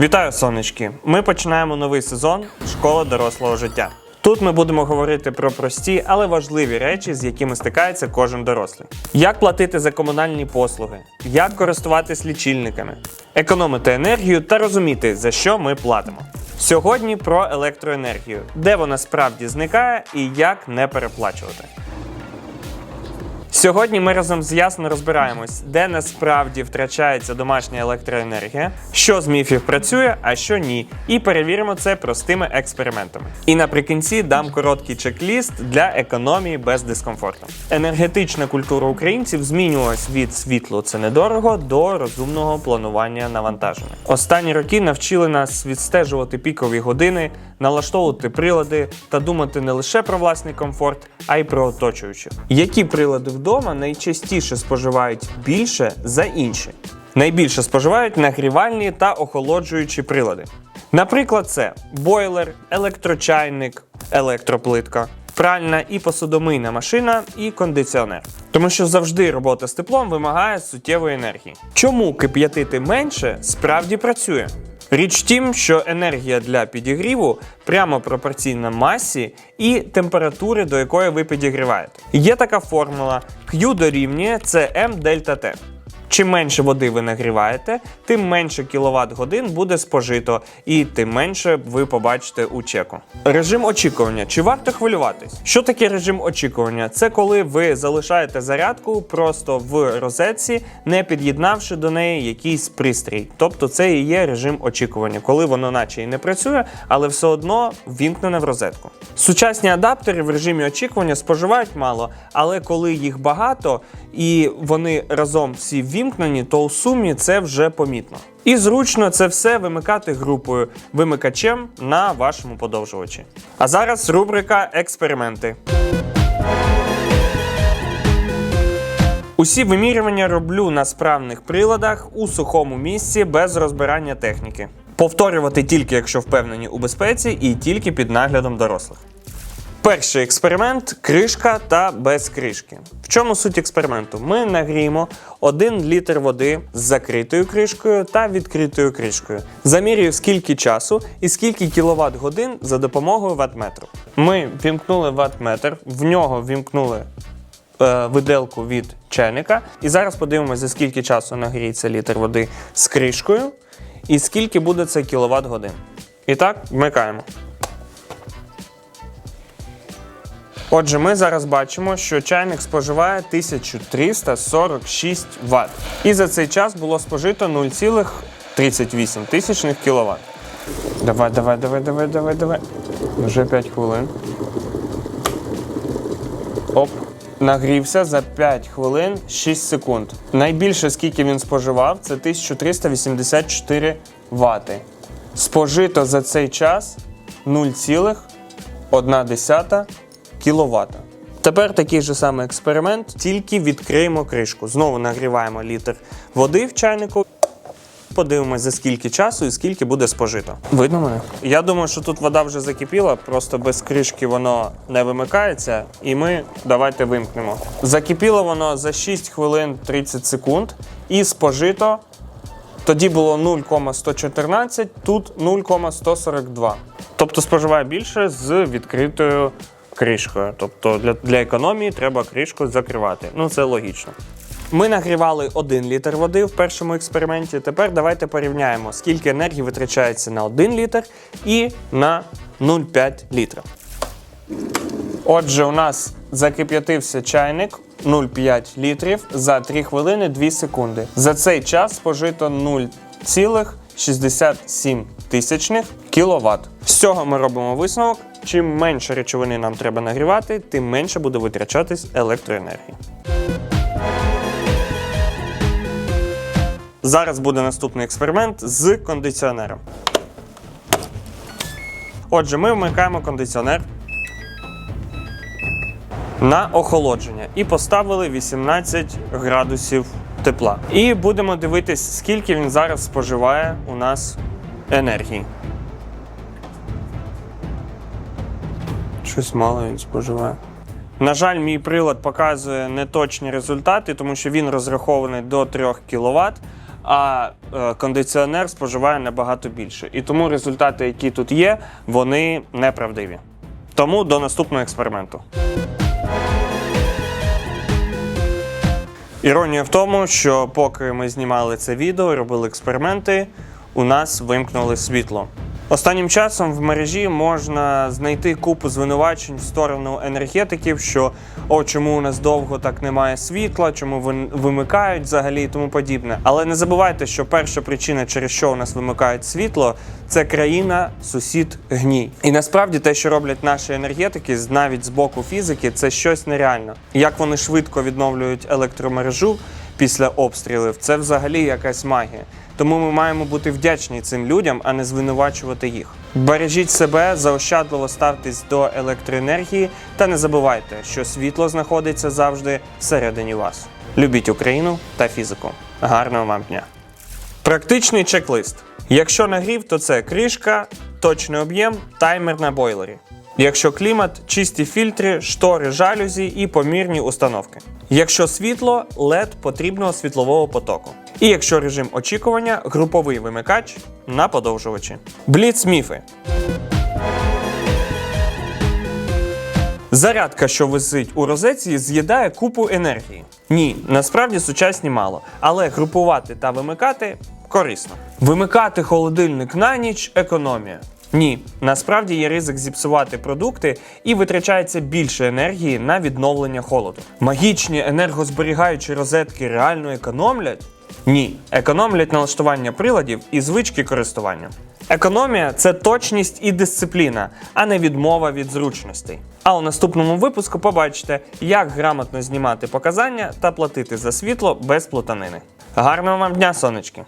Вітаю, сонечки! Ми починаємо новий сезон Школа дорослого життя. Тут ми будемо говорити про прості, але важливі речі, з якими стикається кожен дорослий. Як платити за комунальні послуги, як користуватись лічильниками, економити енергію та розуміти, за що ми платимо. Сьогодні про електроенергію, де вона справді зникає і як не переплачувати. Сьогодні ми разом з ясно розбираємось, де насправді втрачається домашня електроенергія, що з міфів працює, а що ні, і перевіримо це простими експериментами. І наприкінці дам короткий чек-ліст для економії без дискомфорту. Енергетична культура українців змінювалась від світло це недорого до розумного планування навантаження. Останні роки навчили нас відстежувати пікові години, налаштовувати прилади та думати не лише про власний комфорт, а й про оточуючих. Які прилади вдома найчастіше споживають більше за інші? Найбільше споживають нагрівальні та охолоджуючі прилади. Наприклад, це бойлер, електрочайник, електроплитка, пральна і посудомийна машина і кондиціонер. Тому що завжди робота з теплом вимагає суттєвої енергії. Чому кип'ятити менше справді працює? Річ тім, що енергія для підігріву прямо пропорційна масі і температури, до якої ви підігріваєте. Є така формула Q дорівнює це М дельта T. Чим менше води ви нагріваєте, тим менше кіловат годин буде спожито, і тим менше ви побачите у чеку. Режим очікування. Чи варто хвилюватись? Що таке режим очікування? Це коли ви залишаєте зарядку просто в розетці, не під'єднавши до неї якийсь пристрій. Тобто це і є режим очікування, коли воно наче і не працює, але все одно ввімкнене в розетку. Сучасні адаптери в режимі очікування споживають мало, але коли їх багато і вони разом всі ввімкнені, то у сумі це вже помітно. І зручно це все вимикати групою вимикачем на вашому подовжувачі. А зараз рубрика експерименти. Усі вимірювання роблю на справних приладах у сухому місці без розбирання техніки. Повторювати тільки якщо впевнені у безпеці і тільки під наглядом дорослих. Перший експеримент кришка та без кришки. В чому суть експерименту? Ми нагріємо 1 літр води з закритою кришкою та відкритою кришкою. Замірюю скільки часу і скільки кіловат годин за допомогою ватметру. Ми вімкнули ватметр, в нього вімкнули е, виделку від чайника. І зараз подивимося, за скільки часу нагріється літр води з кришкою і скільки буде це кіловат годин. І так, вмикаємо. Отже, ми зараз бачимо, що чайник споживає 1346 Вт. І за цей час було спожито 0,38 тисячних кВт. Давай, давай, давай, давай, давай, давай. Вже 5 хвилин. Оп. Нагрівся за 5 хвилин 6 секунд. Найбільше, скільки він споживав, це 1384 Вт. Спожито за цей час 0,1 кВт. Тепер такий же самий експеримент, тільки відкриємо кришку. Знову нагріваємо літр води в чайнику. Подивимось, за скільки часу і скільки буде спожито. Видно мене? Я думаю, що тут вода вже закипіла, просто без кришки воно не вимикається. І ми давайте вимкнемо. Закипіло воно за 6 хвилин 30 секунд і спожито. Тоді було 0,114, тут 0,142. Тобто споживає більше з відкритою кришкою. Тобто для, для економії треба кришку закривати. Ну це логічно. Ми нагрівали 1 літр води в першому експерименті. Тепер давайте порівняємо, скільки енергії витрачається на 1 літр і на 0,5 літра. Отже, у нас закип'ятився чайник 0,5 літрів за 3 хвилини 2 секунди. За цей час спожито 0,67 тисячних кіловат. З цього ми робимо висновок. Чим менше речовини нам треба нагрівати, тим менше буде витрачатись електроенергії. Зараз буде наступний експеримент з кондиціонером. Отже, ми вмикаємо кондиціонер на охолодження і поставили 18 градусів тепла. І будемо дивитись, скільки він зараз споживає у нас енергії. Щось мало він споживає. На жаль, мій прилад показує неточні результати, тому що він розрахований до 3 кВт, а е, кондиціонер споживає набагато більше. І тому результати, які тут є, вони неправдиві. Тому до наступного експерименту. Іронія в тому, що поки ми знімали це відео робили експерименти, у нас вимкнули світло. Останнім часом в мережі можна знайти купу звинувачень в сторону енергетиків, що о, чому у нас довго так немає світла, чому вимикають взагалі і тому подібне. Але не забувайте, що перша причина, через що у нас вимикають світло, це країна, сусід, гній. І насправді те, що роблять наші енергетики, навіть з боку фізики, це щось нереальне. Як вони швидко відновлюють електромережу після обстрілів, це взагалі якась магія. Тому ми маємо бути вдячні цим людям, а не звинувачувати їх. Бережіть себе, заощадливо ставтесь до електроенергії та не забувайте, що світло знаходиться завжди всередині вас. Любіть Україну та фізику. Гарного вам дня! Практичний чек-лист. Якщо нагрів, то це кришка, точний об'єм, таймер на бойлері. Якщо клімат, чисті фільтри, штори, жалюзі і помірні установки. Якщо світло, LED потрібного світлового потоку. І якщо режим очікування, груповий вимикач на подовжувачі. Бліц міфи. Зарядка, що висить у розетці, з'їдає купу енергії. Ні, насправді сучасні мало, але групувати та вимикати корисно. Вимикати холодильник на ніч економія. Ні, насправді є ризик зіпсувати продукти і витрачається більше енергії на відновлення холоду. Магічні енергозберігаючі розетки реально економлять? Ні, економлять налаштування приладів і звички користування. Економія це точність і дисципліна, а не відмова від зручностей. А у наступному випуску побачите, як грамотно знімати показання та платити за світло без плутанини. Гарного вам дня, сонечки!